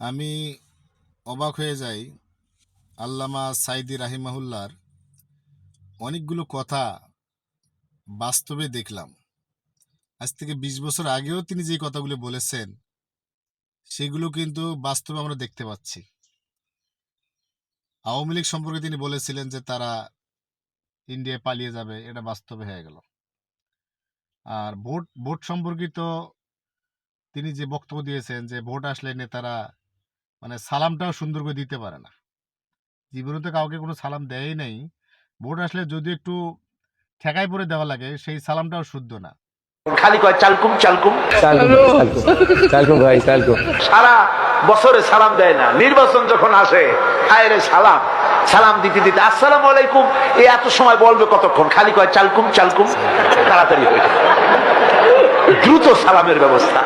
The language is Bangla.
আমি অবাক হয়ে যাই। আল্লামা সাইদি রাহিমাহুল্লার অনেকগুলো কথা বাস্তবে দেখলাম। আজ থেকে বিশ বছর আগেও তিনি যে কথাগুলো বলেছেন, সেগুলো কিন্তু বাস্তবে আমরা দেখতে পাচ্ছি। আওয়ামী লীগ সম্পর্কে তিনি বলেছিলেন যে তারা ইন্ডিয়ায় পালিয়ে যাবে, এটা বাস্তবে হয়ে গেল। আর ভোট ভোট সম্পর্কিত তিনি যে বক্তব্য দিয়েছেন যে ভোট আসলে নেতারা মানে সালামটাও সুন্দর করে দিতে পারে না। জীবনে তো কাউকে কোনো সালাম দেয়ই নাই। ভোট আসলে যদি একটু ঠেকাই পরে দেওয়া লাগে সেই সালামটাও শুদ্ধ না। খালি কয় চালকুম চালকুম। চালকুম ভাই চালকুম। সারা বছরে সালাম দেয় না। নির্বাচন যখন আসে হায় রে সালাম। সালাম দিতে দিতে আসসালাম আলাইকুম। এ এত সময় বলবে কতক্ষণ? খালি কয় চালকুম চালকুম। তাড়াতাড়ি হয়ে দ্রুত সালামের ব্যবস্থা।